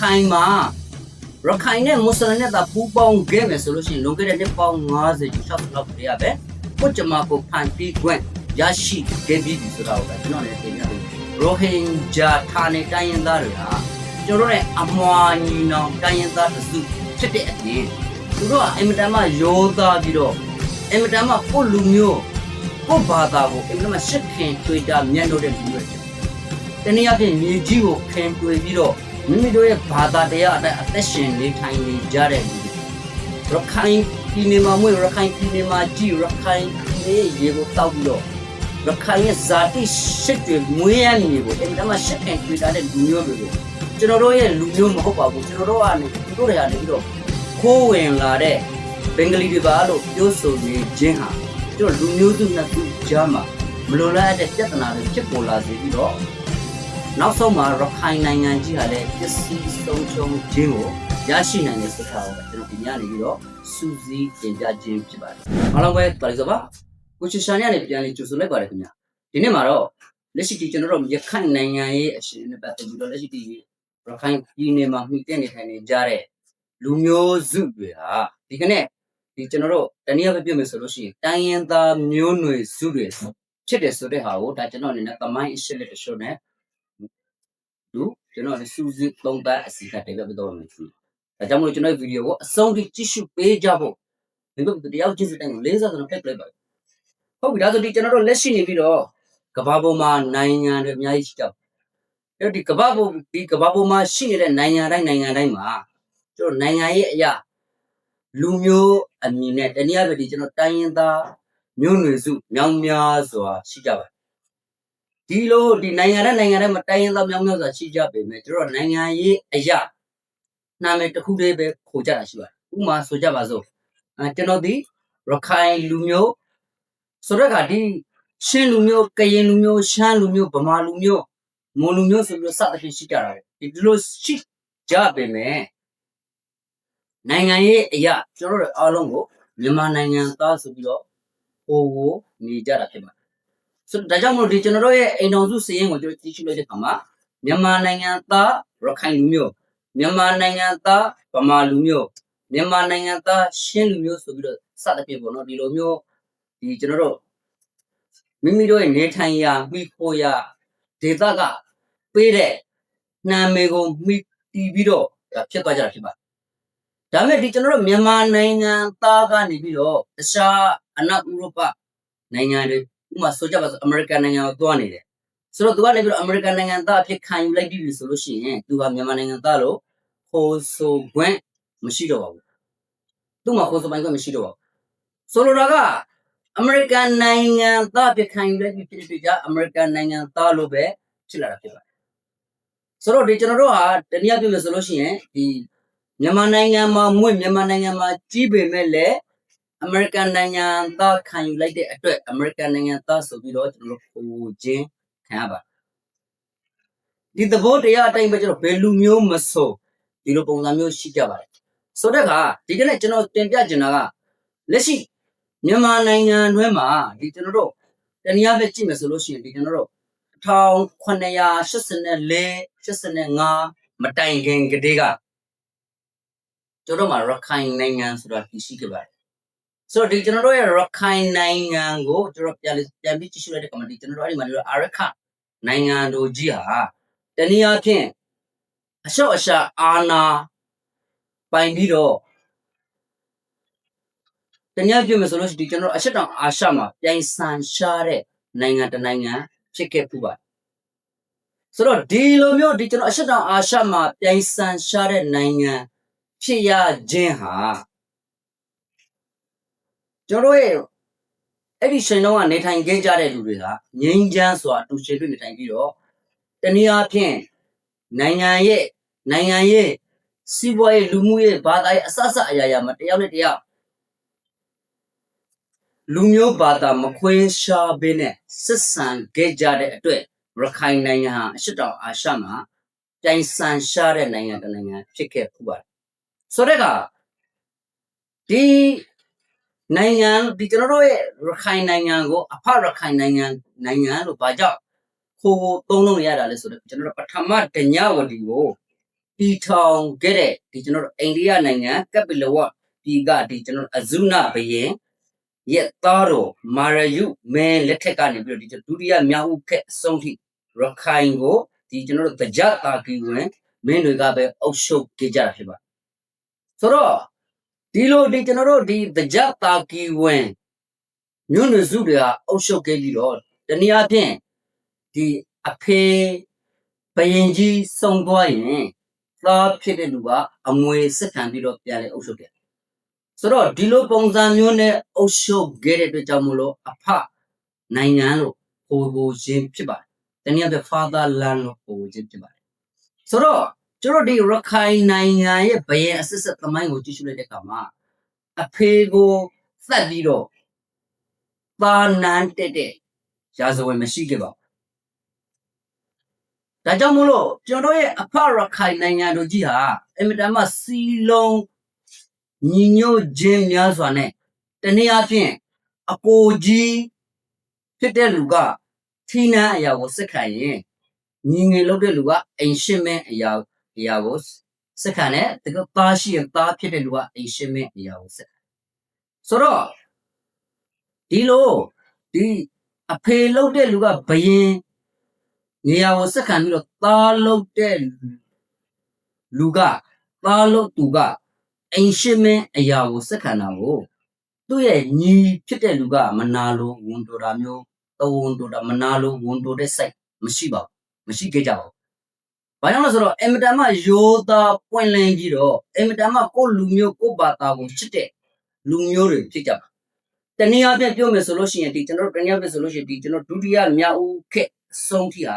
ခိုင်မှာရခိုင်နဲ့မွတ်စလင်နဲ့သာပူးပေါင်းခဲ့မယ်ဆိုလို့ရှိရင်လွန်ခဲ့တဲ့နှစ်ပေါင်း90ကျော်60လောက်တည်းရပဲကိုကျမကိုဖန်တီးခွင့်ရရှိခဲ့ပြီးပြီဆိုတာကိုပဲကျွန်တော်လည်းတင်ပြတယ်ရိုဟင်ဂျာဌာနေတိုင်းရင်းသားတွေဟာကျွန်တော်တို့နဲ့အမွာညီနောင်တိုင်းရင်းသားတစုဖြစ်တဲ့အပြင်သူတို့ကအင်မတန်မှရိုးသားပြီးတော့အင်မတန်မှကိုယ့်လူမျိုးကိုယ့်ဘာသာကိုအင်မတန်မှရှစ်ခင်တွေ့တာမျက်နှာတဲ့လူတွေဖြစ်တယ်တနည်းအားဖြင့်မြေကြီးကိုခင်တွေ့ပြီးတော့ မိမိတို့ရဲ့ဘာသာတရားအတိုင်းအသက်ရှင်နေထိုင်နေကြတဲ့လူတွေရခိုင်ပြည်နယ်မှာမွေးရခိုင်ပြည်နယ်မှာကြည်ရခိုင်ပြည်နယ်ရေကိုတောက်ပြီးတော့ရခိုင်ရဲ့ဇာတိရှစ်တွေမွေးရနေကိုအဲ့ဒါမှရှစ်ခင်တွေ့တာတဲ့လူမျိုးတွေကိုကျွန်တော်တို့ရဲ့လူမျိုးမဟုတ်ပါဘူးကျွန်တော်တို့ကနေသူတို့တွေကနေပြီးတော့ခိုးဝင်လာတဲ့ဘင်္ဂလီတွေပါလို့ပြောဆိုနေခြင်းဟာကျွန်တော်လူမျိုးစုနှစ်ခုကြားမှာမလိုလားတဲ့ပြဿနာတွေဖြစ်ပေါ်လာစေပြီးတော့ နောက်ဆုံးမှာရခိုင်နိုင်ငံကြီးဟာလည်းပစ္စည်းဆုံးရှုံးခြင်းကိုရရှိနိုင်တဲ့စကားကိုကျွန်တော်ဒီညနေပြီးတော့စူးစီးတင်ပြခြင်းဖြစ်ပါတယ်။အားလုံးပဲပါလိစပါကိုချီရှာနေရပြန်လေးကြိုဆိုလိုက်ပါတယ်ခင်ဗျာ။ဒီနေ့မှာတော့လက်ရှိဒီကျွန်တော်တို့ရခိုင်နိုင်ငံရဲ့အရှင်နဲ့ပတ်သက်ပြီးတော့လက်ရှိဒီရခိုင်ပြည်နယ်မှာမှီတက်နေထိုင်နေကြတဲ့လူမျိုးစုတွေဟာဒီကနေ့ဒီကျွန်တော်တို့တနည်းအားဖြင့်ပြောမယ်ဆိုလို့ရှိရင်တိုင်းရင်းသားမျိုးနွယ်စုတွေဖြစ်တယ်ဆိုတဲ့ဟာကိုဒါကျွန်တော်အနေနဲ့သမိုင်းအရှိလက်တချို့နဲ့လူ ကျွန်တော်လည်းစူးစီးသုံးသပ်အစီအကတင်ပြပေးတော့မယ်သူဒါကြောင့်မလို့ကျွန်တော်ဗီဒီယိုကိုအဆုံးထိကြည့်ရှုပေးကြဖို့ဒီလိုတရားချင်းစတဲ့ကိုလေးစားကျွန်တော်ဖက်ပလိုက်ပါဟုတ်ပြီဒါဆိုဒီကျွန်တော်တို့လက်ရှိနေပြီးတော့ကဘာပေါ်မှာနိုင်ငံတွေအများကြီးရှိကြတယ်အဲ့ဒီကဘာပေါ်ဒီကဘာပေါ်မှာရှိနေတဲ့နိုင်ငံတိုင်းနိုင်ငံတိုင်းမှာကျွန်တော်နိုင်ငံရဲ့အရာလူမျိုးအမည်နဲ့တနည်းအားဖြင့်ဒီကျွန်တော်တိုင်းရင်းသားမျိုးနွယ်စုမြောင်များစွာရှိကြပါတယ် ဒီလိုဒီနိုင်ငံတဲ့နိုင်ငံတဲ့မတိုင်းရင်သားမြောင်းမြောက်စွာရှိကြပေမဲ့တို့တော့နိုင်ငံရေးအရာနာမည်တစ်ခုလေးပဲခိုကြတာရှိပါတယ်ဥပမာဆိုကြပါစို့အဲကျွန်တော်ဒီရခိုင်လူမျိုးဆိုတော့ကဒီရှင်းလူမျိုးကရင်လူမျိုးရှမ်းလူမျိုးဗမာလူမျိုးမွန်လူမျိုးဆိုပြီးတော့စသဖြင့်ရှိကြတာပဲဒီလိုရှိကြပေမဲ့နိုင်ငံရေးအရာကျွန်တော်တို့အားလုံးကိုမြန်မာနိုင်ငံသားဆိုပြီးတော့ဟိုဟိုနေကြတာဖြစ်ပါတယ် ဆိုတော့ဒါကြောင့်မို့လို့ဒီကျွန်တော်တို့ရဲ့အိမ်တော်စုစီရင်ကိုကျွန်တော်ကြည့်ရှုလိုက်တဲ့အခါမှာမြန်မာနိုင်ငံသားရခိုင်လူမျိုးမြန်မာနိုင်ငံသားဗမာလူမျိုးမြန်မာနိုင်ငံသားရှမ်းလူမျိုးဆိုပြီးတော့စသဖြင့်ပေါ့နော်ဒီလိုမျိုးဒီကျွန်တော်တို့မိမိတို့ရဲ့နေထိုင်ရာမိခိုရာဒေသကပေးတဲ့နာမည်ကိုမိတီးပြီးတော့ဒါဖြစ်သွားကြတာဖြစ်ပါတယ်ဒါပေမဲ့ဒီကျွန်တော်တို့မြန်မာနိုင်ငံသားကနေပြီးတော့တခြားအနောက်ဥရောပနိုင်ငံတွေ ဥပမာဆိုကြပါစို့အမေရိကန်နိုင်ငံကိုသွားနေတယ်ဆိုတော့သူကနေပြီးတော့အမေရိကန်နိုင်ငံသားအဖြစ်ခံယူလိုက်ပြီဆိုလို့ရှိရင်သူကမြန်မာနိုင်ငံသားလို့ခေါ်ဆိုခွင့်မရှိတော့ပါဘူးသူ့မှာခေါ်ဆိုပိုင်ခွင့်မရှိတော့ပါဘူးဆိုလိုတာကအမေရိကန်နိုင်ငံသားအဖြစ်ခံယူလိုက်ပြီဖြစ်ဖြစ်ကြအမေရိကန်နိုင်ငံသားလို့ပဲဖြစ်လာတာဖြစ်ပါတယ်ဆိုတော့ဒီကျွန်တော်တို့ဟာတနည်းအားဖြင့်ဆိုလို့ရှိရင်ဒီမြန်မာနိုင်ငံမှာမွေ့မြန်မာနိုင်ငံမှာကြီးပေမဲ့လည်း အမေရိကန်နိုင်ငံသားခံယူလိုက်တဲ့အတွက်အမေရိကန်နိုင်ငံသားဆိုပြီးတော့ကျွန်တော်တို့ဟိုချင်းခံရပါဒီသဘောတရားအတိုင်းပဲကျွန်တော်ဘယ်လူမျိုးမဆိုဒီလိုပုံစံမျိုးရှိကြပါတယ်ဆိုတဲ့အခါဒီကနေ့ကျွန်တော်တင်ပြချင်တာကလက်ရှိမြန်မာနိုင်ငံတွင်းမှာဒီကျွန်တော်တို့တနည်းအားဖြင့်ကြည့်မယ်ဆိုလို့ရှိရင်ဒီကျွန်တော်တို့1984 85မတိုင်ခင်ကတည်းကကျွန်တော်တို့မှာရခိုင်နိုင်ငံဆိုတာတည်ရှိခဲ့ပါတယ် ဆိုတော့ဒီကျွန်တော်တို့ရဲ့ရခိုင်နိုင်ငံကိုကျွန်တော်ပြန်လေးပြန်ပြီးကြည့်ရှုလိုက်တဲ့ကမ္ဘာဒီကျွန်တော်တို့အဲ့ဒီမှာပြောအာရခနိုင်ငံတို့ကြီးဟာတနည်းအားဖြင့်အလျှော့အရှာအာနာပိုင်ပြီးတော့တနည်းအားဖြင့်မဆိုလို့ရှိရင်ဒီကျွန်တော်တို့အရှက်တောင်အာရှမှာပြိုင်ဆန်ရှားတဲ့နိုင်ငံတစ်နိုင်ငံဖြစ်ခဲ့ပူပါဆိုတော့ဒီလိုမျိုးဒီကျွန်တော်အရှက်တောင်အာရှမှာပြိုင်ဆန်ရှားတဲ့နိုင်ငံဖြစ်ရခြင်းဟာ ကျွန်တော်တို့ရဲ့အဲ့ဒီရှင်တော့ကနေထိုင်ခဲ့ကြတဲ့လူတွေကငြိမ်းချမ်းစွာအတူရှင်တွေ့နေထိုင်ပြီးတော့တနည်းအားဖြင့်နိုင်ငံရဲ့နိုင်ငံရဲ့စီးပွားရေးလူမှုရေးဘာသာရေးအစအစအရာရာမှာတယောက်နဲ့တယောက်လူမျိုးဘာသာမခွဲရှားဘဲနဲ့ဆက်ဆံခဲ့ကြတဲ့အတွက်ရခိုင်နိုင်ငံဟာအရှေ့တောင်အာရှမှာပြိုင်ဆန်ရှားတဲ့နိုင်ငံတစ်နိုင်ငံဖြစ်ခဲ့ပူပါတယ်ဆိုတော့ကဒီ နိုင်ငံဒီကျွန်တော်တို့ရဲ့ရခိုင်နိုင်ငံကိုအဖရခိုင်နိုင်ငံနိုင်ငံလို့ဘာကြောင့်ခိုးခိုးသုံးလုံးရတာလဲဆိုတော့ကျွန်တော်တို့ပထမဒညဝတီကိုတီထောင်ခဲ့တဲ့ဒီကျွန်တော်တို့အိန္ဒိယနိုင်ငံကပ္ပလဝတ်ပြည်ကဒီကျွန်တော်တို့အဇုနာဘယင်ရဲ့သားတော်မာရယုမင်းလက်ထက်ကနေပြီးတော့ဒီဒုတိယမြောက်ဥခက်အဆုံးထိရခိုင်ကိုဒီကျွန်တော်တို့တကြတာကီဝင်မင်းတွေကပဲအုပ်ချုပ်ခဲ့ကြတာဖြစ်ပါတယ်ဆိုတော့ ဒီလိုဒီကျွန်တော်တို့ဒီတကြတာကီဝင်မြို့နယ်စုတွေဟာအုပ်ချုပ်ခဲ့ပြီးတော့တနည်းအားဖြင့်ဒီအဖေဘယင်ကြီးစုံသွားရင်သားဖြစ်တဲ့လူကအမွေစစ်ခံပြီးတော့ပြန်လေအုပ်ချုပ်တယ်ဆိုတော့ဒီလိုပုံစံမျိုးနဲ့အုပ်ချုပ်ခဲ့တဲ့အတွက်ကြောင့်မို့လို့အဖနိုင်ငံလို့ဟိုဟိုချင်းဖြစ်ပါတယ်တနည်းအားဖြင့် fatherland လို့ဟိုချင်းဖြစ်ပါတယ်ဆိုတော့ ကျွန်တော်ဒီရခိုင်နိုင်ငံရဲ့ဘယင်အစစ်စစ်သမိုင်းကိုကြည့်ရှုလိုက်တဲ့အခါမှာအဖေကိုသတ်ပြီးတော့ပါနန်းတက်တဲ့ရာဇဝင်မရှိခဲ့ပါဘူးဒါကြောင့်မို့လို့ကျွန်တော်ရဲ့အဖရခိုင်နိုင်ငံတို့ကြီးဟာအင်မတန်မှစီလုံးညီညွတ်ခြင်းများစွာနဲ့တနည်းအားဖြင့်အကိုကြီးဖြစ်တဲ့လူကထီးနန်းအရာကိုစစ်ခံရင်ညီငယ်လုပ်တဲ့လူကအိမ်ရှင်းမင်းအရာ အရာကိုစစ်ခံတယ်တကယ်သားရှိရင်သားဖြစ်တဲ့လူကအိမ်ရှင်းမင်းအရာကိုစစ်ခံဆိုတော့ဒီလိုဒီအဖေလုပ်တဲ့လူကဘယင်နေရာကိုစက်ခံပြီးတော့သားလုပ်တဲ့လူကသားလုပ်သူကအိမ်ရှိမင်းအရာကိုစက်ခံတာကိုသူ့ရဲ့ညီဖြစ်တဲ့လူကမနာလို့ဝန်တိုတာမျိုးတဝန်တိုတာမနာလို့ဝန်တိုတဲ့စိတ်မရှိပါဘူးမရှိခဲ့ကြပါဘူး။ ဘာကြောင့်လဲဆိုတော့အင်မတန်မှယောသားပွင့်လင်းပြီးတော့အင်မတန်မှကိုယ့်လူမျိုးကိုယ့်ဘာသာကိုချစ်တဲ့လူမျိုးတွေဖြစ်ကြပါတနည်းအားဖြင့်ပြောမယ်ဆိုလို့ရှိရင်ဒီကျွန်တော်တို့တနည်းအားဖြင့်ဆိုလို့ရှိရင်ဒီကျွန်တော်ဒုတိယမြောက်ဦးခက်အဆုံးထိဟာ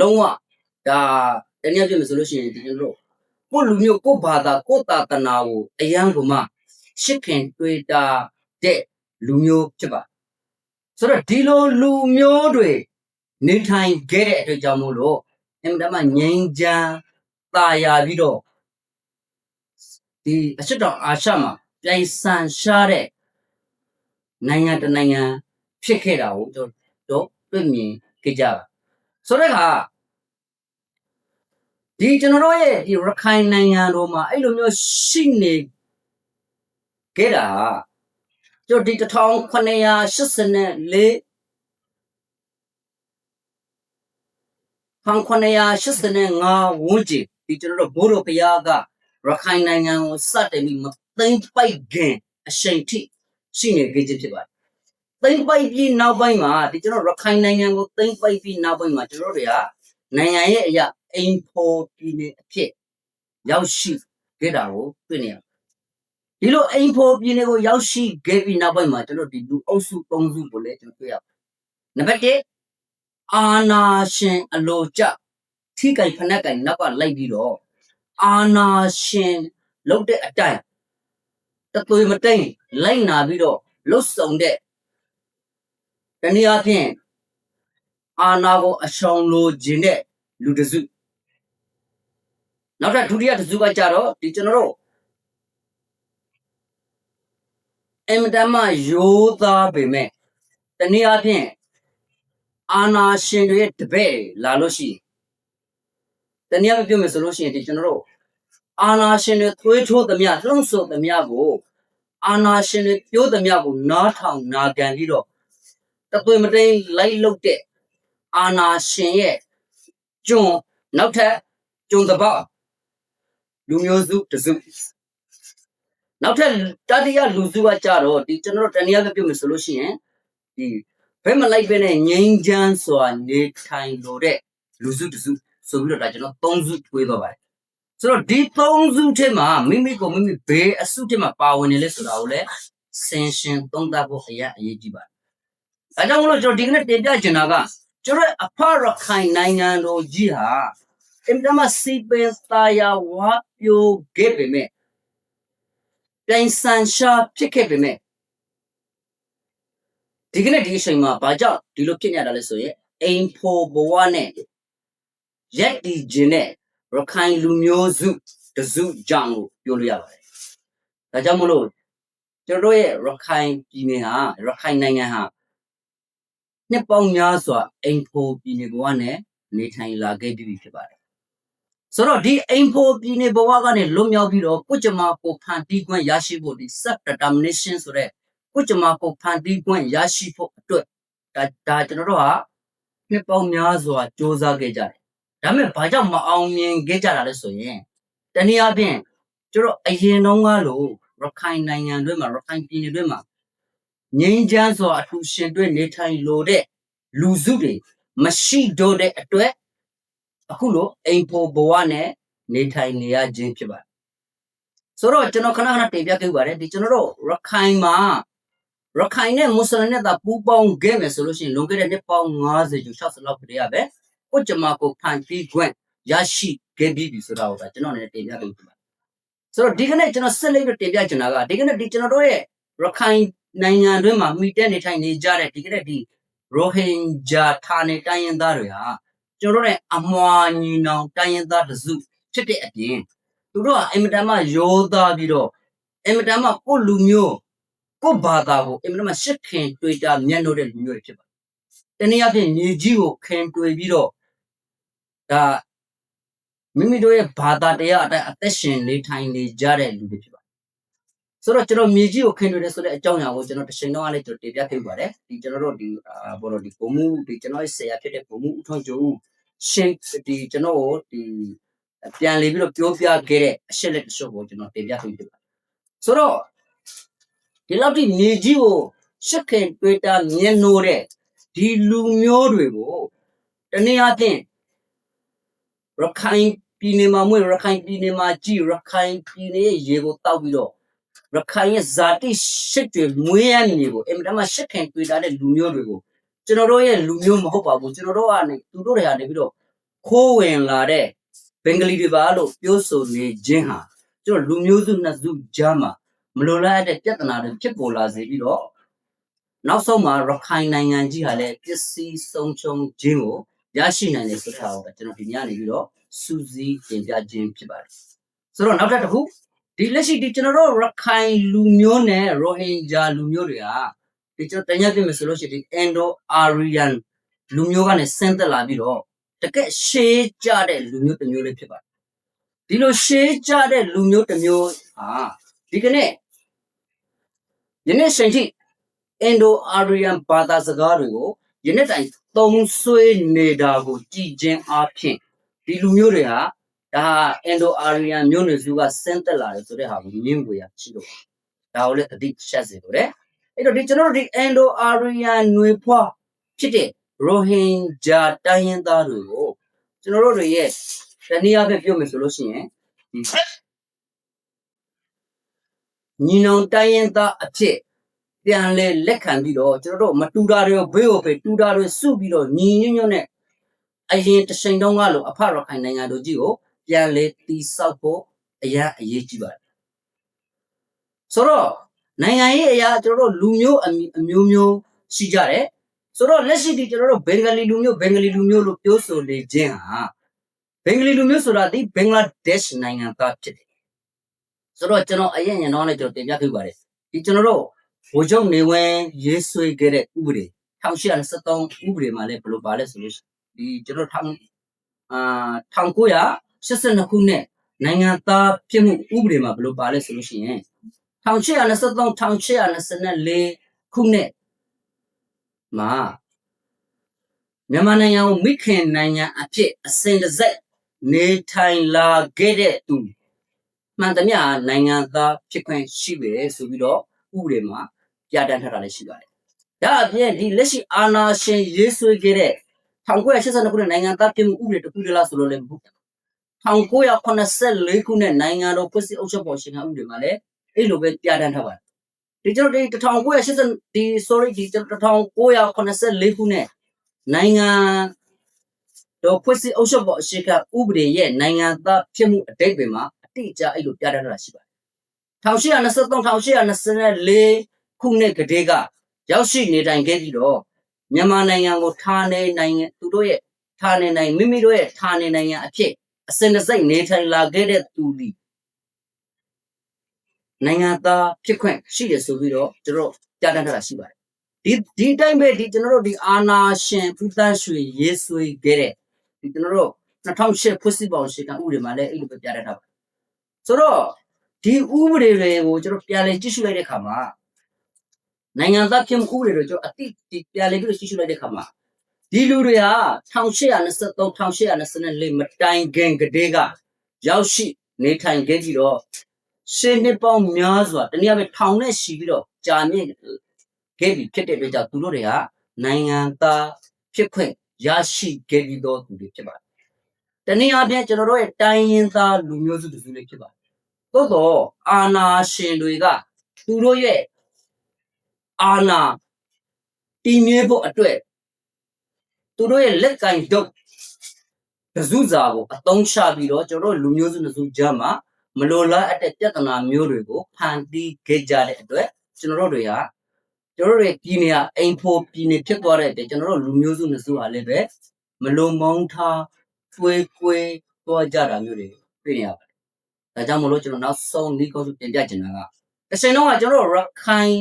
လုံးဝဒါတနည်းအားဖြင့်ဆိုလို့ရှိရင်ဒီကျွန်တော်တို့ကိုယ့်လူမျိုးကိုယ့်ဘာသာကိုယ့်တာတနာကိုအယံကမှရှစ်ခင်တွေ့တာတဲ့လူမျိုးဖြစ်ပါဆိုတော့ဒီလိုလူမျိုးတွေနေထိုင်ခဲ့တဲ့အတွက်ကြောင့်မို့လို့အ င်မတန်မှငြိမ်းချမ်းသာယာပြီးတော့ဒီအရှစ်တော်အာရှမှာပြိုင်ဆန်ရှားတဲ့နိုင်ငံတစ်နိုင်ငံဖြစ်ခဲ့တာကိုကျွန်တော်တို့တွေ့မြင်ခဲ့ကြတာဆိုတော့ကဒီကျွန်တော်တို့ရဲ့ဒီရခိုင်နိုင်ငံတော်မှာအဲ့လိုမျိုးရှိနေခဲ့တာကျွန်တော်ဒီ1984 1985ဝန်းကျင်ဒီကျွန်တော်တို့ဘိုးတော်ဘုရားကရခိုင်နိုင်ငံကိုစတင်ပြီးမသိမ့်ပိုက်ခင်အချိန်ထိရှိနေကြခြင်းဖြစ်ပါတယ်။သိမ့်ပိုက်ပြီးနောက်ပိုင်းမှာဒီကျွန်တော်ရခိုင်နိုင်ငံကိုသိမ့်ပိုက်ပြီးနောက်ပိုင်းမှာကျွန်တော်တို့တွေကနိုင်ငံရဲ့အရာအိမ်ဖော်ပြည်နယ်အဖြစ်ရောက်ရှိခဲ့တာကိုတွေ့နေရတယ်။ဒီလိုအိမ်ဖော်ပြည်နယ်ကိုရောက်ရှိခဲ့ပြီးနောက်ပိုင်းမှာကျွန်တော်ဒီလူအုပ်စု၃စုကိုလည်းကျွန်တော်တွေ့ရပါတယ်။နံပါတ်1 အာနာရှင်အလိုကျထိကြိုင်ဖနက်ကင်နောက်ကလိုက်ပြီးတော့အာနာရှင်လုတ်တဲ့အတိုင်းတသွေမတိန်လိုက်နာပြီးတော့လှုပ်ဆောင်တဲ့တနည်းအားဖြင့်အာနာကိုအရှောင်လိုခြင်းတဲ့လူတစုနောက်ထပ်ဒုတိယတစုကကြတော့ဒီကျွန်တော်တို့အင်မတန်မှရိုးသားပေမဲ့တနည်းအားဖြင့် အာနာရှင်တွေရဲ့တပည့်လာလို့ရှိရင်တနည်းအားဖြင့်ပြောမယ်ဆိုလို့ရှိရင်ဒီကျွန်တော်တို့အာနာရှင်တွေသွေးထိုးသမျှလှုံ့ဆော်သမျှကိုအာနာရှင်တွေပြောသမျှကိုနားထောင်နာခံပြီးတော့တသွေမတိန်လိုက်လုတ်တဲ့အာနာရှင်ရဲ့ကျွန်းနောက်ထပ်ကျွန်းတစ်ပေါက်လူမျိုးစုတစုနောက်ထပ်တတိယလူစုကကြတော့ဒီကျွန်တော်တို့တနည်းအားဖြင့်ပြောမယ်ဆိုလို့ရှိရင်ဒီ ဘယ်မလိုက်ပဲနဲ့ငိမ့်ချမ်းစွာနေထိုင်လို့တဲ့လူစုတစုဆိုပြီးတော့ဒါကျွန်တော်သုံးစုတွေးတော့ပါတယ်ဆိုတော့ဒီသုံးစုထဲမှာမိမိကိုမိမိဘေးအစုထဲမှာပါဝင်နေလဲဆိုတာကိုလည်းဆင်ရှင်သုံးသပ်ဖို့အရင်အရေးကြီးပါတယ်။ဒါကြောင့်မလို့ကျွန်တော်ဒီကနေ့တင်ပြချင်တာကကျွန်တော်အဖရခိုင်နိုင်ငံတော်ကြီးဟာအင်တမစီပင်သာယာဝါပြိုခဲ့ပေမဲ့ပြန်ဆန်ရှာဖြစ်ခဲ့ပေမဲ့ ဒီကနေ့ဒီအချိန်မှာဘာကြောင့်ဒီလိုဖြစ်နေရတာလဲဆိုရင်အိမ်ဖို့ဘဝနဲ့ရက်တီခြင်းနဲ့ရခိုင်လူမျိုးစုတစုကြောင့်လို့ပြောလို့ရပါတယ်။ဒါကြောင့်မလို့ကျွန်တော်တို့ရဲ့ရခိုင်ပြည်နယ်ဟာရခိုင်နိုင်ငံဟာနှစ်ပေါင်းများစွာအိမ်ဖို့ပြည်နယ်ဘဝနဲ့နေထိုင်လာခဲ့ပြီဖြစ်ပါတယ်ဆိုတော့ဒီအိမ်ဖို့ပြည်နေဘဝကနေလွတ်မြောက်ပြီးတော့ကိုကျမကိုဖန်တီးခွင့်ရရှိဖို့ဒီ self determination ဆိုတဲ့ ကိုကျမကိုဖန်တီးခွင့်ရရှိဖို့အတွက်ဒါဒါကျွန်တော်တို့ဟာနှစ်ပေါင်းများစွာစ조사ခဲ့ကြတယ်ဒါပေမဲ့ဘာကြောင့်မအောင်မြင်ခဲ့ကြတာလဲဆိုရင်တနည်းအားဖြင့်ကျွန်တော်အရင်တုန်းကလို့ရခိုင်နိုင်ငံတွေမှာရခိုင်ပြည်နယ်တွေမှာငြိမ်းချမ်းစွာအထူးရှင်တွေနေထိုင်လို့တဲ့လူစုတွေမရှိတော့တဲ့အတွက်အခုလိုအိမ်ဖို့ဘဝနဲ့နေထိုင်နေရခြင်းဖြစ်ပါတယ်ဆိုတော့ကျွန်တော်ခဏခဏတင်ပြခဲ့ပါတယ်ဒီကျွန်တော်တို့ရခိုင်မှာ ရခိုင်နဲ့မွတ်စလင်နဲ့သာပူးပေါင်းခဲ့မယ်ဆိုလို့ရှိရင်လွန်ခဲ့တဲ့နှစ်ပေါင်း90ကျော်60လောက်တည်းရပဲကိုကျမကိုဖန်တီးခွင့်ရရှိခဲ့ပြီးပြီဆိုတာကိုဒါကျွန်တော်လည်းတင်ပြခဲ့ပါတယ်ဆိုတော့ဒီကနေ့ကျွန်တော်ဆက်လက်ပြီးတင်ပြချင်တာကဒီကနေ့ဒီကျွန်တော်တို့ရဲ့ရခိုင်နိုင်ငံတွင်းမှာမိတဲနေထိုင်နေကြတဲ့ဒီကနေ့ဒီရိုဟင်ဂျာဌာနေတိုင်းရင်းသားတွေဟာကျွန်တော်တို့ ਨੇ အမွာညီနောင်တိုင်းရင်းသားတစုဖြစ်တဲ့အပြင်သူတို့ကအင်မတန်မှရိုးသားပြီးတော့အင်မတန်မှကိုယ့်လူမျိုး ကိုယ့်ဘာသာကိုအင်မတန်မှရှစ်ခင်တွေ့တာမျက်နှာတဲ့လူမျိုးတွေဖြစ်ပါတယ်။တနည်းအားဖြင့်ညီကြီးကိုခင်တွေ့ပြီးတော့ဒါမိမိတို့ရဲ့ဘာသာတရားအတိုင်းအသက်ရှင်နေထိုင်နေကြတဲ့လူတွေဖြစ်ပါတယ်။ဆိုတော့ကျွန်တော်မြေကြီးကိုခင်တွေ့တယ်ဆိုတဲ့အကြောင်းအရာကိုကျွန်တော်တစ်ချိန်တော့အားလေးကျွန်တော်တင်ပြခဲ့ပါတယ်။ဒီကျွန်တော်တို့ဒီအာဘောလို့ဒီပုံမှုဒီကျွန်တော်ရဲ့ဆရာဖြစ်တဲ့ပုံမှုဥထုံးကျိုးရှင်းဒီကျွန်တော်ကိုဒီပြန်လေပြီးတော့ပြောပြခဲ့တဲ့အရှက်လက်တစ်ချို့ကိုကျွန်တော်တင်ပြပေးပြပါဆိုတော့ ဒီလောက်ထိနေကြီးကိုရှက်ခင်တွေ့တာမြင်လို့တဲ့ဒီလူမျိုးတွေကိုတနည်းအားဖြင့်ရခိုင်ပြည်နယ်မှာမွေးရခိုင်ပြည်နယ်မှာကြည်ရခိုင်ပြည်နယ်ရဲ့ရေကိုတောက်ပြီးတော့ရခိုင်ရဲ့ဇာတိရှစ်တွေမွေးရနေကိုအင်မတန်မှရှက်ခင်တွေ့တာတဲ့လူမျိုးတွေကိုကျွန်တော်တို့ရဲ့လူမျိုးမဟုတ်ပါဘူးကျွန်တော်တို့ကနေသူတို့တွေကနေပြီးတော့ခိုးဝင်လာတဲ့ဘင်္ဂလီတွေပါလို့ပြောဆိုနေခြင်းဟာကျွန်တော်လူမျိုးစုနှစ်စုကြားမှာ မလိုလားတဲ့ပြဿနာတွေဖြစ်ပေါ်လာစေပြီးတော့နောက်ဆုံးမှာရခိုင်နိုင်ငံကြီးဟာလည်းပစ္စည်းဆုံးရှုံးခြင်းကိုရရှိနိုင်တယ်ဆိုတာကိုကျွန်တော်ဒီညနေပြီးတော့စူးစီးတင်ပြခြင်းဖြစ်ပါတယ်ဆိုတော့နောက်ထပ်တစ်ခုဒီလက်ရှိဒီကျွန်တော်တို့ရခိုင်လူမျိုးနဲ့ရိုဟင်ဂျာလူမျိုးတွေဟာဒီကျွန်တော်တညက်ပြမယ်ဆိုလို့ရှိရင်ဒီ Indo Aryan လူမျိုးကနေဆင်းသက်လာပြီးတော့တကက်ရှေးကြတဲ့လူမျိုးတစ်မျိုးလေးဖြစ်ပါတယ်ဒီလိုရှေးကြတဲ့လူမျိုးတစ်မျိုးဟာဒီကနေ့ ယနေ့ချိန်ထိ Indo Aryan ဘာသာစကားတွေကိုယနေ့တိုင်သုံးဆွေးနေတာကိုကြည်ချင်းအားဖြင့်ဒီလူမျိုးတွေဟာဒါဟာ Indo Aryan မျိုးနွယ်စုကဆင်းသက်လာတယ်ဆိုတဲ့ဟာကိုမြင်ဝေရရှိလို့ဒါကိုလည်းအတိရှက်စေလို့တယ်အဲ့တော့ဒီကျွန်တော်တို့ဒီ Indo Aryan ຫນွေဖွားဖြစ်တဲ့ Rohingya တိုင်းရင်းသားတွေကိုကျွန်တော်တို့တွေရဲ့တနည်းအားဖြင့်ပြောမယ်ဆိုလို့ရှိရင်ဒီ ညီနောင်တိုင်းရင်းသားအဖြစ်ပြန်လဲလက်ခံပြီးတော့ကျွန်တော်တို့မတူတာတွေကိုဘေးကိုပဲတူတာတွေစုပြီးတော့ညီညွတ်ညွတ်နဲ့အရင်တစ်ချိန်တုန်းကလိုအဖရခိုင်နိုင်ငံတို့ကြီးကိုပြန်လဲတီဆောက်ဖို့အရင်အရေးကြီးပါတယ်ဆိုတော့နိုင်ငံရေးအရာကျွန်တော်တို့လူမျိုးအမည်အမျိုးမျိုးရှိကြတယ်ဆိုတော့လက်ရှိဒီကျွန်တော်တို့ဘင်္ဂလီလူမျိုးဘင်္ဂလီလူမျိုးလို့ပြောဆိုနေခြင်းဟာဘင်္ဂလီလူမျိုးဆိုတာဒီဘင်္ဂလားဒေ့ရှ်နိုင်ငံသားဖြစ်တယ် ဆိုတော့ကျွန်တော်အရင်ရင်တော့လည်းကျွန်တော်တင်ပြခဲ့ပါတယ်ဒီကျွန်တော်တို့ဘိုလ်ချုပ်နေဝင်းရေးဆွဲခဲ့တဲ့ဥပဒေ1873ဥပဒေမှာလည်းဘယ်လိုပါလဲဆိုလို့ရှိရင်ဒီကျွန်တော်ထောင်အာ1982ခုနှစ်နိုင်ငံသားဖြစ်မှုဥပဒေမှာဘယ်လိုပါလဲဆိုလို့ရှိရင်1823 1824ခုနှစ်မှာမြန်မာနိုင်ငံကိုမိခင်နိုင်ငံအဖြစ်အစဉ်တစိုက်နေထိုင်လာခဲ့တဲ့သူ မှန်သမျှနိုင်ငံသားဖြစ်ခွင့်ရှိပဲဆိုပြီးတော့ဥပဒေမှာပြဋ္ဌာန်းထားတာလည်းရှိပါတယ်။ဒါအပြင်ဒီလက်ရှိအာဏာရှင်ရေးဆွဲခဲ့တဲ့1982ခုနှစ်နိုင်ငံသားဖြစ်မှုဥပဒေတစ်ခုတည်းလားဆိုလို့လည်းမဟုတ်ဘူး။1984ခုနှစ်နိုင်ငံတော်ဖွဲ့စည်းအုပ်ချုပ်ပုံရှင်ခံဥပဒေမှာလည်းအဲ့လိုပဲပြဋ္ဌာန်းထားပါတယ်ဒီကျွန်တော်ဒီ1980ဒီ sorry ဒီကျွန်တော်1984ခုနှစ်နိုင်ငံတော်ဖွဲ့စည်းအုပ်ချုပ်ပုံအရှိကဥပဒေရဲ့နိုင်ငံသားဖြစ်မှုအတိတ်ပဲမှာအ တိအကျအဲ့လိုပြဋ္ဌာန်းထားတာရှိပါတယ်1823 1824ခုနှစ်ကတည်းကရောက်ရှိနေတိုင်ခဲ့ပြီးတော့မြန်မာနိုင်ငံကိုထားနေနိုင်ငံသူတို့ရဲ့ထားနေနိုင်မိမိတို့ရဲ့ထားနေနိုင်ငံအဖြစ်အစဉ်တစိုက်နေထိုင်လာခဲ့တဲ့သူဒီနိုင်ငံသားဖြစ်ခွင့်ရှိတယ်ဆိုပြီးတော့ကျွန်တော်ပြဋ္ဌာန်းထားတာရှိပါတယ်ဒီဒီတိုင်းပဲဒီကျွန်တော်တို့ဒီအာနာရှင်ပူတန်ရွှေရေးဆွေခဲ့တဲ့ဒီကျွန်တော်တို့2008ဖွဲ့စည်းပုံရှိကဥပဒေမှာလည်းအဲ့လိုပဲပြရတာပါ ဆိုတော့ဒီဥပဒေတွေကိုကျွန်တော်ပြန်လည်ကြည့်ရှုလိုက်တဲ့အခါမှာနိုင်ငံသားဖြစ်မှုဥပဒေတွေကျွန်တော်အတိဒီပြန်လည်ပြီးတော့ကြည့်ရှုလိုက်တဲ့အခါမှာဒီလူတွေဟာ1823 1824မတိုင်ခင်ကတည်းကရောက်ရှိနေထိုင်ခဲ့ပြီးတော့ရှင်းနှစ်ပေါင်းများစွာတနည်းအားဖြင့်ထောင်နဲ့ရှိပြီးတော့ကြာမြင့်ခဲ့ပြီဖြစ်တဲ့အတွက်ကြောင့်သူတို့တွေကနိုင်ငံသားဖြစ်ခွင့်ရရှိခဲ့ပြီးတော့သူတွေဖြစ်ပါတယ်။တနည်းအားဖြင့်ကျွန်တော်တို့ရဲ့တိုင်းရင်းသားလူမျိုးစုတစုလေးဖြစ်ပါတယ်။ သို့တော့အာနာရှင်တွေကသူတို့ရဲ့အာနာတည်မြဲဖို့အတွက်သူတို့ရဲ့လက်ကင်ဒုတ်တစုစာကိုအသုံးချပြီးတော့ကျွန်တော်တို့လူမျိုးစုတစုကြားမှာမလိုလားအပ်တဲ့ပြဿနာမျိုးတွေကိုဖန်တီးခဲ့ကြတဲ့အတွက်ကျွန်တော်တို့တွေကကျွန်တော်တို့ရဲ့ပြည်နယ်ကအိမ်ဖို့ပြည်နယ်ဖြစ်သွားတဲ့အတွက်ကျွန်တော်တို့လူမျိုးစုနှစ်စုဟာလည်းပဲမလုံမုန်းထားတွေးကွေးသွားကြတာမျိုးတွေတွေ့နေရပါတယ်။ ဒါကြောင့်မလို့ကျွန်တော်နောက်ဆုံးဒီကောက်စုပြင်ပြချင်တာကတစ်ချိန်လုံးကကျွန်တော်တို့ရခိုင်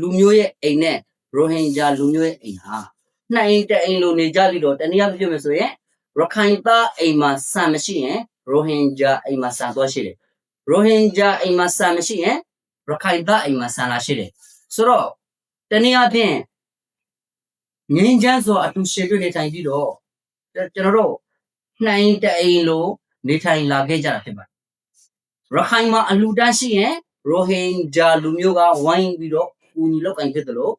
လူမျိုးရဲ့အိမ်နဲ့ရိုဟင်ဂျာလူမျိုးရဲ့အိမ်ဟာနှစ်အိမ်တစ်အိမ်လိုနေကြပြီးတော့တနည်းအားဖြင့်ပြောမယ်ဆိုရင်ရခိုင်သားအိမ်မှာဆန်မရှိရင်ရိုဟင်ဂျာအိမ်မှာဆန်သွားရှိတယ်။ရိုဟင်ဂျာအိမ်မှာဆန်မရှိရင်ရခိုင်သားအိမ်မှာဆန်လာရှိတယ်။ဆိုတော့တနည်းအားဖြင့်ငင်းချမ်းစွာအတူရှင်တွေ့နေထိုင်ပြီးတော့ကျွန်တော်တို့နှိုင်းတအိမ်လို နေထိုင်လာခဲ့ကြတာဖြစ်ပါတယ်။ရခိုင်မှာအလူတန်းရှိရင်ရိုဟင်ဂျာလူမျိုးကဝိုင်းပြီးတော့ကူညီလောက်ကင်ဖြစ်တယ်လို့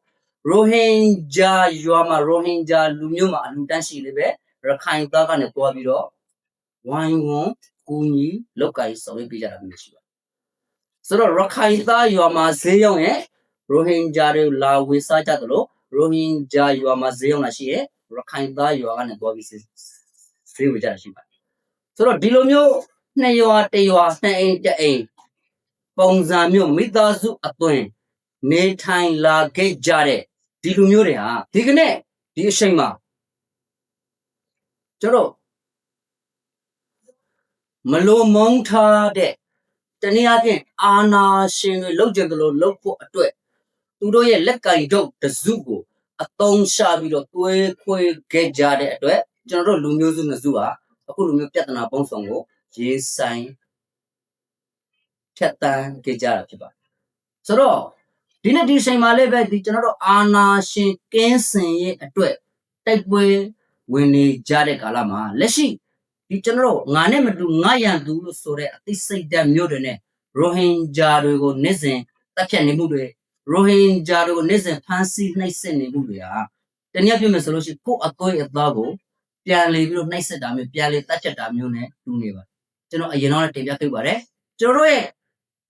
ရိုဟင်ဂျာရွာမှာရိုဟင်ဂျာလူမျိုးမှာအလူတန်းရှိလေပဲရခိုင်သားကနေတွားပြီးတော့ဝိုင်းဝန်းကူညီလောက်ကင်ဆောင်ရွက်ပေးကြတာမျိုးရှိပါတယ်။ဆိုတော့ရခိုင်သားရွာမှာဈေးရောက်ရင်ရိုဟင်ဂျာတွေလာဝေစားကြတယ်လို့ရိုဟင်ဂျာရွာမှာဈေးရောက်လာရှိရဲ့ရခိုင်သားရွာကနေတွားပြီးဈေးဝေကြတာရှိပါတယ်။ ဆိုတော့ဒီလိုမျိုးနှစ်ရွာတစ်ရွာနှစ်အိမ်တစ်အိမ်ပုံစံမျိုးမိသားစုအသွင်နေထိုင်လာခဲ့ကြတဲ့ဒီလူမျိုးတွေဟာဒီကနေ့ဒီအချိန်မှာကျွန်တော်မလိုမုန်းထားတဲ့တနည်းအားဖြင့်အာနာရှင်တွေလောက်ကျင်တယ်လို့လောက်ဖို့အတွက်သူတို့ရဲ့လက်ကင်ဒုတ်တစုကိုအသုံးချပြီးတော့တွဲခွဲခဲ့ကြတဲ့အတွက်ကျွန်တော်တို့လူမျိုးစုနှစ်စုဟာ အခုလူမျိုးပြဿနာပုံစံကိုရေးဆိုင်ဖြတ်တန်းခဲ့ကြတာဖြစ်ပါတယ်ဆိုတော့ဒီနေ့ဒီချိန်မှာလည်းပဲဒီကျွန်တော်တို့အာနာရှင်ကင်းစင်ရဲ့အတွက်တိုက်ပွဲဝင်နေကြတဲ့ကာလမှာလက်ရှိဒီကျွန်တော်တို့ငါနဲ့မတူငါရန်သူလို့ဆိုတဲ့အသိစိတ်ဓာတ်မျိုးတွေနဲ့ရိုဟင်ဂျာတွေကိုနေ့စဉ်တပ်ဖြတ်နေမှုတွေရိုဟင်ဂျာတွေကိုနေ့စဉ်ဖမ်းဆီးနှိပ်စက်နေမှုတွေဟာတနည်းပြောမယ်ဆိုလို့ရှိရင်ကိုယ့်အသွေးအသားကို ပြန်လေပြီးတော့နှိပ်စက်တာမျိုးပြန်လေတပ်ဖြတ်တာမျိုးနဲ့တူနေပါကျွန်တော်အရင်တော့တင်ပြခဲ့ပါတယ်ကျွန်တော်တို့ရဲ့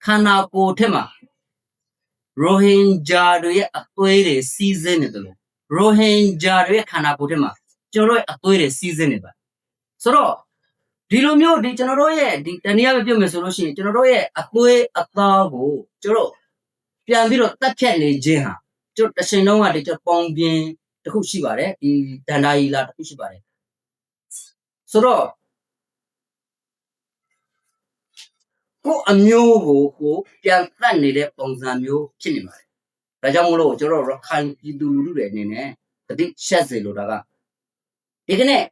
ခန္ဓာကိုယ်ထက်မှာရိုဟင်ဂျာတွေရဲ့အသွေးတွေစီးဆင်းနေတယ်လို့ရိုဟင်ဂျာတွေရဲ့ခန္ဓာကိုယ်ထဲမှာကျွန်တော်တို့ရဲ့အသွေးတွေစီးဆင်းနေပါဆိုတော့ဒီလိုမျိုးဒီကျွန်တော်တို့ရဲ့ဒီတနည်းအားဖြင့်ပြောမယ်ဆိုလို့ရှိရင်ကျွန်တော်တို့ရဲ့အသွေးအသားကိုကျွန်တော်ပြန်ပြီးတော့တက်ဖြတ်နေခြင်းဟာကျွန်တော်တစ်ချိန်လုံးကဒီကျွန်တော်ပေါင်ပြင်းတစ်ခုရှိပါတယ်ဒီဒန္တာရီလာတစ်ခုရှိပါတယ် ဆိုတော့ကိုယ်အမျိုးကိုကိုပြန်တတ်နေတဲ့ပုံစံမျိုးဖြစ်နေပါတယ်။ဒါကြောင့်မလို့ကျွန်တော်ရခိုင်ပြည်သူလူထုတွေအနေနဲ့တတိရှက်စေလိုတာကဒီကနေ့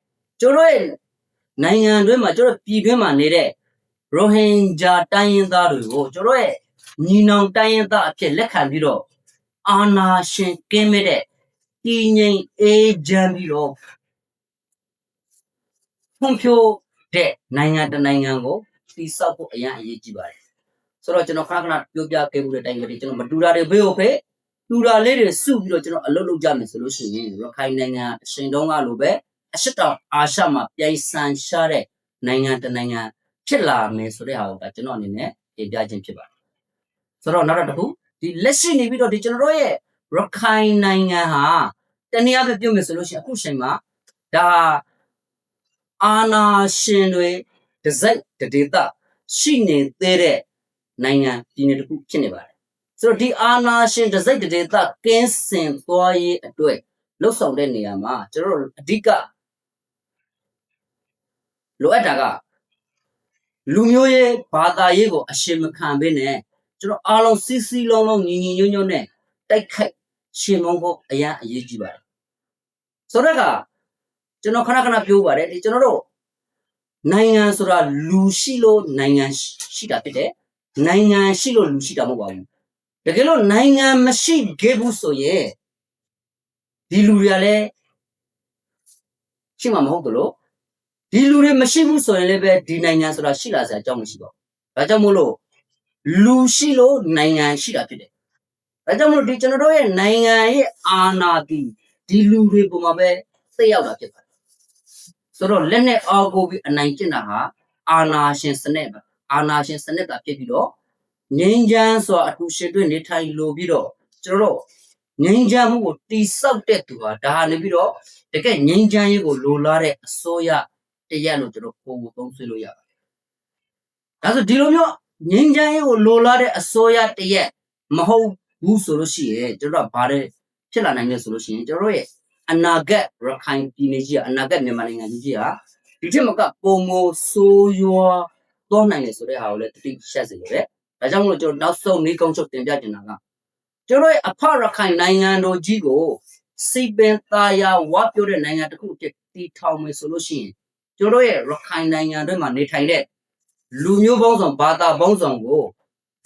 ကျွန်တော်ရဲ့နိုင်ငံတွင်းမှာကျွန်တော်ပြည်တွင်းမှာနေတဲ့ရိုဟင်ဂျာတိုင်းရင်းသားတွေကိုကျွန်တော်ရဲ့ညီနောင်တိုင်းရင်းသားအဖြစ်လက်ခံပြီးတော့အာနာရှင်ကင်းမဲ့တဲ့တည်ငြိမ်အေးချမ်းပြီးတော့ ဖွံ့ဖြိုးတဲ့နိုင်ငံတစ်နိုင်ငံကိုတိဆောက်ဖို့အရင်အရေးကြီးပါတယ်ဆိုတော့ကျွန်တော်ခဏခဏပြောပြခဲ့မှုတဲ့တိုင်ကလေးကျွန်တော်မတူတာတွေဘေးကိုဖေးတူတာလေးတွေစုပြီးတော့ကျွန်တော်အလုပ်လုပ်ကြမယ်ဆိုလို့ရှိရင်ရခိုင်နိုင်ငံအရှင်တုံးကလိုပဲအရှိတောင်အာရှမှာပြိုင်ဆန်ရှားတဲ့နိုင်ငံတစ်နိုင်ငံဖြစ်လာမယ်ဆိုတဲ့ဟာကိုဒါကျွန်တော်အနေနဲ့တင်ပြခြင်းဖြစ်ပါတယ်ဆိုတော့နောက်တစ်ခုဒီလက်ရှိနေပြီးတော့ဒီကျွန်တော်တို့ရဲ့ရခိုင်နိုင်ငံဟာတနည်းအားဖြင့်ပြောမယ်ဆိုလို့ရှိရင်အခုချိန်မှာဒါ အာနာရှင်တွေဒဇိုက်တဒေတာရှိနေသေးတဲ့နိုင်ငံပြည်နယ်တစ်ခုဖြစ်နေပါတယ်ဆိုတော့ဒီအာနာရှင်ဒဇိုက်တဒေတာကင်းစင်သွားရေးအတွက်လှုပ်ဆောင်တဲ့နေရာမှာကျွန်တော်တို့အဓိကလိုအပ်တာကလူမျိုးရေးဘာသာရေးကိုအရှင်မခံဘဲနဲ့ကျွန်တော်အားလုံးစီစီလုံးလုံးညီညီညွတ်ညွတ်နဲ့တိုက်ခိုက်ရှင်မုံဖို့အရန်အရေးကြီးပါတယ်ဆိုတော့က ကျွန်တော်ခဏခဏပြောပါတယ်ဒီကျွန်တော်တို့နိုင်ငံဆိုတာလူရှိလို့နိုင်ငံရှိတာဖြစ်တယ်နိုင်ငံရှိလို့လူရှိတာမဟုတ်ပါဘူးတကယ်လို့နိုင်ငံမရှိခဲ့ဘူးဆိုရင်ဒီလူတွေကလည်းရှိမှာမဟုတ်ဘူးလို့ဒီလူတွေမရှိဘူးဆိုရင်လည်းပဲဒီနိုင်ငံဆိုတာရှိလာစရာအကြောင်းမရှိပါဘူးဒါကြောင့်မို့လို့လူရှိလို့နိုင်ငံရှိတာဖြစ်တယ်ဒါကြောင့်မို့လို့ဒီကျွန်တော်တို့ရဲ့နိုင်ငံရဲ့အာဏာတည်ဒီလူတွေပုံမှာပဲသိရောက်တာဖြစ်ပါတယ် ဆိုတော့လက်နဲ့အောက်ကိုပြီးအနိုင်ကျင့်တာဟာအာနာရှင်စနစ်ပါအာနာရှင်စနစ်တာဖြစ်ပြီးတော့ငြိမ်းချမ်းစွာအတူရှင်တွေ့နေထိုင်လိုပြီးတော့ကျွန်တော်တို့ငြိမ်းချမ်းမှုကိုတိဆောက်တဲ့သူဟာဒါဟာနေပြီးတော့တကယ်ငြိမ်းချမ်းရေးကိုလိုလားတဲ့အစိုးရတရက်လို့ကျွန်တော်ပုံကိုသုံးဆွေးလို့ရပါတယ်။ဒါဆိုဒီလိုမျိုးငြိမ်းချမ်းရေးကိုလိုလားတဲ့အစိုးရတရက်မဟုတ်ဘူးဆိုလို့ရှိရင်ကျွန်တော်တို့ကဘာလဲဖြစ်လာနိုင်လဲဆိုလို့ရှိရင်ကျွန်တော်တို့ရဲ့ အနာဂတ်ရခိုင်ပြည်နယ်ကြီးကအနာဂတ်မြန်မာနိုင်ငံကြီးဟာဒီထက်မကပုံမဆိုးရွားတော့နိုင်တယ်ဆိုတဲ့ဟာကိုလည်းတတိရှက်စေရတယ်။ဒါကြောင့်မလို့ကျွန်တော်နောက်ဆုံးနေကုန်းချုပ်တင်ပြချင်တာကကျွန်တော်ရဲ့အဖရခိုင်နိုင်ငံတော်ကြီးကိုစိတ်ပင်သားယာဝါပြောတဲ့နိုင်ငံတစ်ခုအဖြစ်တည်ထောင်မယ်ဆိုလို့ရှိရင်ကျွန်တော်ရဲ့ရခိုင်နိုင်ငံတွေမှာနေထိုင်တဲ့လူမျိုးပေါင်းစုံဘာသာပေါင်းစုံကို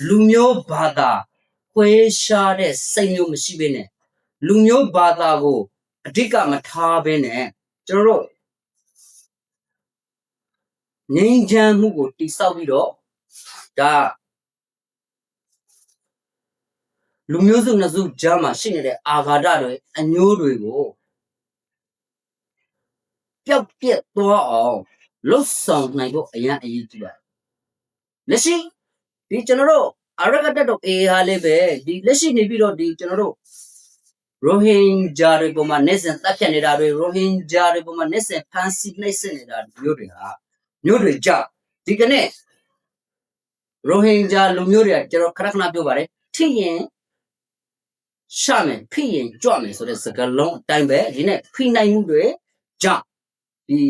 လူမျိုးဘာသာခွဲရှားတဲ့စိတ်မျိုးမရှိဘဲနဲ့လူမျိုးဘာသာကို အဓိကမထားဘဲနဲ့ကျွန်တော်တို့ငြိမ်းချမ်းမှုကိုတိဆောက်ပြီးတော့ဒါလူမျိုးစုနှစ်စုကြားမှာရှိနေတဲ့အာဃာတတွေအညိုးတွေကိုပျောက်ပြက်သွားအောင်လှုပ်ဆောင်နိုင်ဖို့အရင်အရေးကြီးပါတယ်လက်ရှိဒီကျွန်တော်တို့အရကတက်တော့အေဟာလေးပဲဒီလက်ရှိနေပြီးတော့ဒီကျွန်တော်တို့ ရိုဟင်ဂျာတွေပေါ်မှာနေစဉ်တပ်ဖြတ်နေတာတွေရိုဟင်ဂျာတွေပေါ်မှာနေစဉ်ဖမ်းဆီးနှိပ်စက်နေတာမျိုးတွေဟာမျိုးတွေကြဒီကနေ့ရိုဟင်ဂျာလူမျိုးတွေကကျွန်တော်ခဏခဏပြောပါတယ်ထိရင်ရှာမယ်ဖိရင်ကြွမယ်ဆိုတဲ့စကားလုံးအတိုင်းပဲဒီနေ့ဖိနိုင်မှုတွေကြဒီ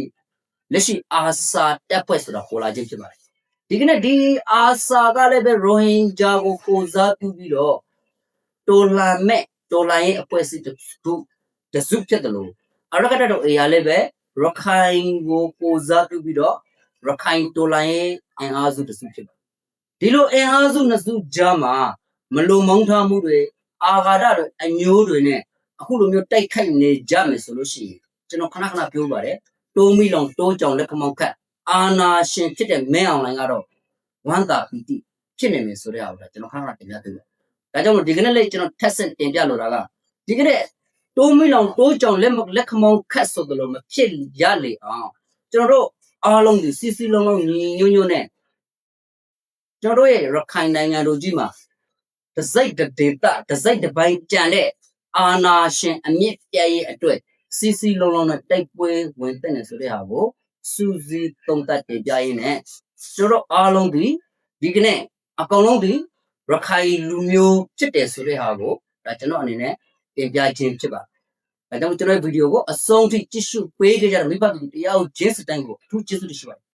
လက်ရှိအာဆာတပ်ဖွဲ့ဆိုတာပေါ်လာခြင်းဖြစ်ပါတယ်ဒီကနေ့ဒီအာဆာကလည်းပဲရိုဟင်ဂျာကိုကိုစားပြုပြီးတော့တော်လန်မဲ့ တော်လန်ရဲ့အဖွဲ့အစည်းတစ်ခုတစ်စုဖြစ်တယ်လို့အရကတတော့အေရလည်းပဲရခိုင်ကိုကိုစားပြုပြီးတော့ရခိုင်တော်လန်ရဲ့အင်အားစုတစ်စုဖြစ်ပါတယ်ဒီလိုအင်အားစုနှစ်စုကြားမှာမလုံမုန်းထားမှုတွေအာဃာတတွေအညိုးတွေနဲ့အခုလိုမျိုးတိုက်ခိုက်နေကြမယ်ဆိုလို့ရှိရင်ကျွန်တော်ခဏခဏပြောပါတယ်တိုးမီလောင်တိုးကြောင်လက်ခမောက်ခတ်အာနာရှင်ဖြစ်တဲ့မင်းအောင်လိုင်းကတော့ဝမ်းသာပီတိဖြစ်နေမယ်ဆိုတဲ့အားကိုကျွန်တော်ခဏခဏတင်ပြပေးပါ ဒါကြောင့်မို့ဒီကနေ့လေးကျွန်တော်ထက်ဆင့်တင်ပြလိုတာကဒီကနေ့တိုးမီလောင်တိုးကြောင်လက်မလက်ခမောင်းခတ်ဆိုတယ်လို့မဖြစ်ရလေအောင်ကျွန်တော်တို့အားလုံးဒီစီစီလုံးလုံးညီညွတ်ညွတ်နဲ့ကျွန်တော်တို့ရဲ့ရခိုင်နိုင်ငံတို့ကြီးမှာဒစိတ်တဒေတာဒစိတ်တပိုင်းကြံတဲ့အာနာရှင်အမြင့်ပြည့်ရဲ့အတွက်စီစီလုံးလုံးနဲ့တိုက်ပွဲဝင်တဲ့နေဆိုတဲ့ဟာကိုစူးစီးတုံးတက်တင်ပြရင်းနဲ့ကျွန်တော်တို့အားလုံးဒီဒီကနေ့အကောင်လုံးဒီ ရခိုင်လူမျိုးဖြစ်တယ်ဆိုတဲ့ဟာကိုဒါကျွန်တော်အနေနဲ့တင်ပြခြင်းဖြစ်ပါတယ်။ဒါကြောင့်ကျွန်တော်ဗီဒီယိုကိုအဆုံးထိကြည့်ရှုပေးကြတဲ့မိဘပြည်တရားကိုဂျင်းစတိုင်းကိုအထူးကျေးဇူးတင်ရှိပါတယ်